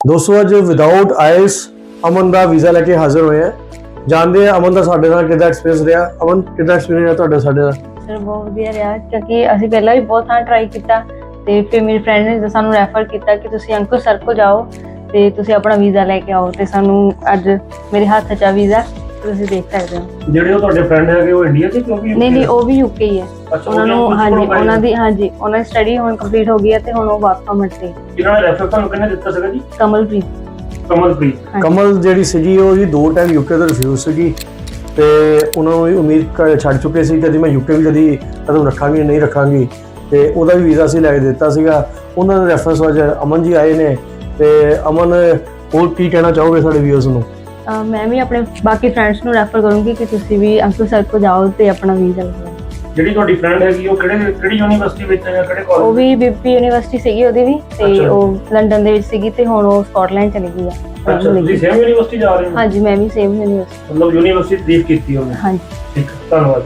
ਦੋਸਤੋ, ਅੱਜ ਵਿਦਆਊਟ ਆਈਸ ਅਮਨ ਦਾ ਵੀਜ਼ਾ ਲੈ ਕੇ ਹਾਜ਼ਰ ਹੋਏ ਆ। ਜਾਣਦੇ ਆ ਅਮਨ ਦਾ ਸਾਡੇ ਨਾਲ ਕਿਦਾਂ ਐਕਸਪੀਰੀਅੰਸ ਰਿਹਾ? ਅਮਨ, ਕਿਦਾਂ ਐਕਸਪੀਰੀਅੰਸ ਰਿਹਾ ਤੁਹਾਡਾ ਸਾਡੇ ਨਾਲ? ਸਰ, ਬਹੁਤ ਵਧੀਆ ਰਿਹਾ, ਕਿਉਂਕਿ ਅਸੀਂ ਪਹਿਲਾਂ ਵੀ ਬਹੁਤ ਥਾਂ ਟਰਾਈ ਕੀਤਾ ਤੇ ਫਿਰ ਮੇਰੀ ਫਰੈਂਡ ਨੇ ਸਾਨੂੰ ਰੈਫਰ ਕੀਤਾ ਕਿ ਤੁਸੀਂ ਅੰਕੁਰ ਸਰ ਕੋਲ ਜਾਓ ਤੇ ਤੁਸੀਂ ਆਪਣਾ ਵੀਜ਼ਾ ਲੈ ਕੇ ਆਓ ਤੇ ਸਾਨੂੰ ਅੱਜ ਮੇਰੇ ਹੱਥ 'ਚ ਆ ਵੀਜ਼ਾ। ਤੁਸੀਂ ਦੇਖ ਸਕਦੇ ਹੋ। ਜਿਹੜੇ ਉਹ ਤੁਹਾਡੇ ਫਰੈਂਡ ਹੈਗੇ ਉਹ ਇੰਡੀਆ ਦੇ ਕਿਉਂਕਿ ਨਹੀਂ ਨਹੀਂ ਉਹ ਵੀ ਯੂਕੇ ਹੀ ਹੈ। ਅੱਛਾ ਉਹਨਾਂ ਨੂੰ ਹਾਂਜੀ ਉਹਨਾਂ ਦੀ ਹਾਂਜੀ ਉਹਨਾਂ ਦੀ ਸਟੱਡੀ ਹੁਣ ਕੰਪਲੀਟ ਹੋ ਗਈ ਹੈ ਤੇ ਹੁਣ ਉਹ ਵਰਕ ਪਰਮਿਟ ਤੇ। ਜਿਹਨਾਂ ਨੇ ਰੈਫਰ ਤੁਹਾਨੂੰ ਕਿਹਨੇ ਦਿੱਤਾ ਸੀਗਾ ਜੀ? ਕਮਲਪ੍ਰੀਤ। ਕਮਲਪ੍ਰੀਤ। ਹਾਂਜੀ। ਕਮਲ ਜਿਹੜੀ ਸੀਗੀ ਉਹ ਜੀ ਦੋ ਟਾਈਮ ਯੂਕੇ ਤੋਂ ਰਿਫਿਊਜ਼ ਸੀਗੀ ਤੇ ਉਹਨਾਂ ਨੂੰ ਵੀ ਉਮੀਦ ਕ- ਛੱਡ ਚੁੱਕੇ ਸੀ ਕਦੀ ਮੈਂ ਯੂਕੇ ਵੀ ਕਦੀ ਕਦਮ ਰੱਖਾਂਗੀ ਨਹੀਂ ਰੱਖਾਂਗੀ। ਤੇ ਉਹਦਾ ਵੀ ਵੀਜ਼ਾ ਸੀ ਲੈ ਕੇ ਦਿੱਤਾ ਸੀਗਾ। ਉਹਨਾਂ ਦੇ ਰੈਫਰੈਂਸ ਵਜੇ ਅਮਨ ਜੀ ਆਏ ਨੇ ਤੇ ਅਮਨ ਹੋਰ ਕੀ ਕਹਿਣਾ ਚਾਹੋਗੇ ਸਾਡੇ ਵੀਅਰਸ ਨੂੰ? ਮੈਂ ਵੀ ਆਪਣੇ ਬਾਕੀ ਫਰੈਂਡਸ ਨੂੰ ਰੈਫਰ ਕਰੂੰਗੀ ਕਿ ਤੁਸੀਂ ਵੀ ਅੰਕੁਰ ਸਰ ਕੋਲ ਜਾਓ ਤੇ ਆਪਣਾ ਵੀਜ਼ਾ ਲਗਵਾਓ ਜਿਹੜੀ ਤੁਹਾਡੀ ਫਰੈਂਡ ਹੈਗੀ ਉਹ ਕਿਹੜੇ ਕਿਹੜੀ ਯੂਨੀਵਰਸਿਟੀ ਵਿੱਚ ਹੈ ਜਾਂ ਕਿਹੜੇ ਉਹ ਕਾਲਜ ਵੀ ਬੀਪੀ ਯੂਨੀਵਰਸਿਟੀ ਸੀਗੀ ਉਹਦੀ ਵੀ ਤੇ। ਉਹ ਲੰਡਨ ਦੇ ਵਿੱਚ ਸੀਗੀ ਤੇ ਹੁਣ ਉਹ ਸਕਾਟਲੈਂਡ ਚਲੀ ਗਈ ਹੈ ਅੱਛਾ। ਤੁਸੀਂ ਸੇਮ ਯੂਨੀਵਰਸਿਟੀ ਜਾ ਰਹੇ ਹੋ? ਹਾਂਜੀ ਮੈਂ ਵੀ ਸੇਮ ਯੂਨੀਵਰਸਿਟੀ ਮਤਲਬ ਯੂਨੀਵਰਸਿਟੀ ਤਾਰੀਫ ਕੀਤੀ ਉਹਨੇ? ਹਾਂਜੀ। ਠੀਕ ਧੰਨਵਾਦ।